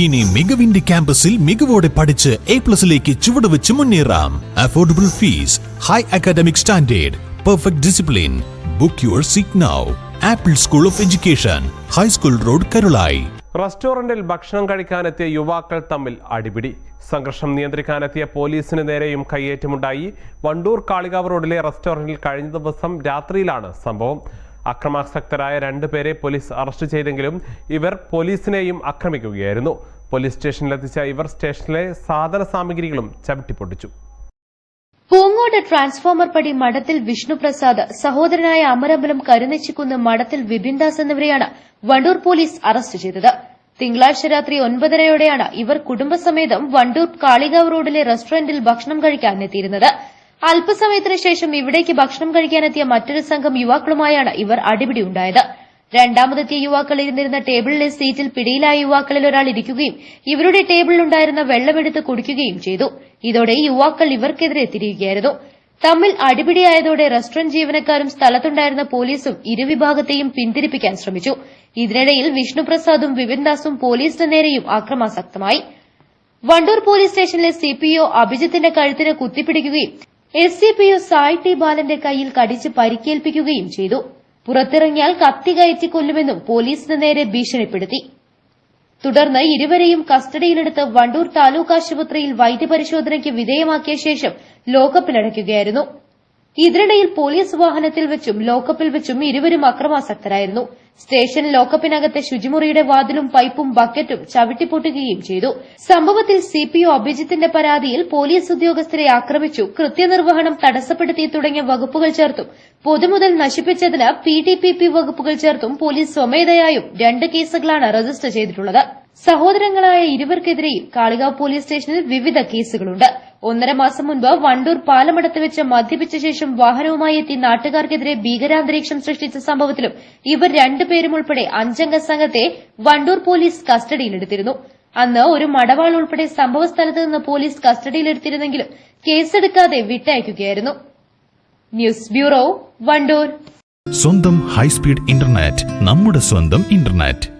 ഇനി മികവിന്റെ ക്യാമ്പസിൽ മികവോടെ പഠിച്ച് എ പ്ലസിലേക്ക് ചുവടുവെച്ച് മുന്നേറാം. Affordable fees high academic standard perfect discipline book your seat now Apple school of education high school road Karulai റെസ്റ്റോറന്റിൽ ഭക്ഷണം കഴിക്കാനെത്തിയ യുവാക്കൾ തമ്മിൽ അടിപിടി. സംഘർഷം നിയന്ത്രിക്കാനെത്തിയ പോലീസിന് നേരെയും കയ്യേറ്റമുണ്ടായി. വണ്ടൂർ കാളികാവ് റോഡിലെ റെസ്റ്റോറന്റിൽ കഴിഞ്ഞ ദിവസം രാത്രിയിലാണ് സംഭവം. അക്രമാസക്തരായ രണ്ടുപേരെ പോലീസ് അറസ്റ്റ് ചെയ്തെങ്കിലും ഇവർ പോലീസിനെയും ആക്രമിക്കുകയായിരുന്നു. പോലീസ് സ്റ്റേഷനിലെത്തിച്ച ഇവർ സ്റ്റേഷനിലെ സാധന സാമഗ്രികളും ചവിട്ടിപ്പൊട്ടിച്ചു. പൂങ്ങോട് ട്രാൻസ്ഫോമർ പടി മഠത്തിൽ വിഷ്ണുപ്രസാദ് സഹോദരനായ അമരമ്പലം കരുനെച്ചിക്കുന്ന് മഠത്തിൽ വിപിൻദാസ് എന്നിവരെയാണ് വണ്ടൂർ പോലീസ് അറസ്റ്റ് ചെയ്തത്. തിങ്കളാഴ്ച രാത്രി ഒൻപതരയോടെയാണ് ഇവർ കുടുംബസമേതം വണ്ടൂർ കാളികാവ് റോഡിലെ റെസ്റ്റോറന്റിൽ ഭക്ഷണം കഴിക്കാനെത്തിയിരുന്നത് അല്പസമയത്തിന് ശേഷം ഇവിടേക്ക് ഭക്ഷണം കഴിക്കാനെത്തിയ മറ്റൊരു സംഘം യുവാക്കളുമായാണ് ഇവർ അടിപിടി ഉണ്ടായത് രണ്ടാമതെത്തിയ യുവാക്കൾ ഇരുന്നിരുന്ന ടേബിളിലെ സീറ്റിൽ പിടിയിലായ യുവാക്കളിൽ ഒരാൾ ഇരിക്കുകയും ഇവരുടെ ടേബിളിലുണ്ടായിരുന്ന വെള്ളമെടുത്ത് കുടിക്കുകയും ചെയ്തു. ഇതോടെ യുവാക്കൾ ഇവർക്കെതിരെ തിരിയുകയായിരുന്നു തമ്മിൽ അടിപിടിയായതോടെ റെസ്റ്റോറന്റ് ജീവനക്കാരും സ്ഥലത്തുണ്ടായിരുന്ന പോലീസും ഇരുവിഭാഗത്തെയും പിന്തിരിപ്പിക്കാൻ ശ്രമിച്ചു. ഇതിനിടയിൽ വിഷ്ണുപ്രസാദും വിപിൻദാസും പോലീസിന് നേരെയും ആക്രമാസക്തമായി. വണ്ടൂർ പോലീസ് സ്റ്റേഷനിലെ സിപിഒ അഭിജിത്തിന്റെ കഴുത്തിന് കുത്തിപ്പിടിക്കുകയും S C P O Sai T ബാലന്റെ കയ്യിൽ കടിച്ച് പരിക്കേൽപ്പിക്കുകയും ചെയ്തു. പുറത്തിറങ്ങിയാൽ കത്തി കയറ്റി കൊല്ലുമെന്നും പോലീസിന് നേരെ ഭീഷണിപ്പെടുത്തി. തുടർന്ന് ഇരുവരെയും കസ്റ്റഡിയിലെടുത്ത് വണ്ടൂർ താലൂക്ക് ആശുപത്രിയിൽ വൈദ്യപരിശോധനയ്ക്ക് വിധേയമാക്കിയ ശേഷം ലോക്കപ്പിലടയ്ക്കുകയായിരുന്നു. ഇതിനിടയിൽ പോലീസ് വാഹനത്തിൽ വെച്ചും ലോക്കപ്പിൽ വെച്ചും ഇരുവരും അക്രമാസക്തരായിരുന്നു. സ്റ്റേഷൻ ലോക്കപ്പിനകത്തെ ശുചിമുറിയുടെ വാതിലും പൈപ്പും ബക്കറ്റും ചവിട്ടിപ്പൊട്ടുകയും ചെയ്തു. സംഭവത്തിൽ സിപിഒ അഭിജിത്തിന്റെ പരാതിയിൽ പോലീസ് ഉദ്യോഗസ്ഥരെ ആക്രമിച്ചു. കൃത്യനിർവഹണം തടസ്സപ്പെടുത്തി തുടങ്ങിയ വകുപ്പുകൾ ചേർത്തും പൊതുമുതൽ നശിപ്പിച്ചതിന് പി വകുപ്പുകൾ ചേർത്തും പോലീസ് സ്വമേധയായും രണ്ട് കേസുകളാണ് രജിസ്റ്റർ ചെയ്തിട്ടുള്ളത്. സഹോദരങ്ങളായ ഇരുവർക്കെതിരെയും കാളികാവ് പോലീസ് സ്റ്റേഷനിൽ വിവിധ കേസുകളുണ്ട്. ഒന്നര മാസം മുൻപ് വണ്ടൂർ പാലമടത്ത് വെച്ച് മദ്യപിച്ച ശേഷം വാഹനവുമായി എത്തി നാട്ടുകാർക്കെതിരെ ഭീകരാന്തരീക്ഷം സൃഷ്ടിച്ച സംഭവത്തിലും ഇവർ രണ്ടുപേരും ഉൾപ്പെടെ അഞ്ചംഗ സംഘത്തെ വണ്ടൂർ പോലീസ് കസ്റ്റഡിയിലെടുത്തിരുന്നു. അന്ന് ഒരു മടവാൾ ഉൾപ്പെടെ സംഭവസ്ഥലത്ത് നിന്ന് പോലീസ് കസ്റ്റഡിയിലെടുത്തിരുന്നെങ്കിലും കേസെടുക്കാതെ വിട്ടയക്കുകയായിരുന്നു. News bureau Wandoor. സ്വന്തം ഹൈസ്പീഡ് ഇന്റർനെറ്റ് നമ്മുടെ സ്വന്തം ഇന്റർനെറ്റ്.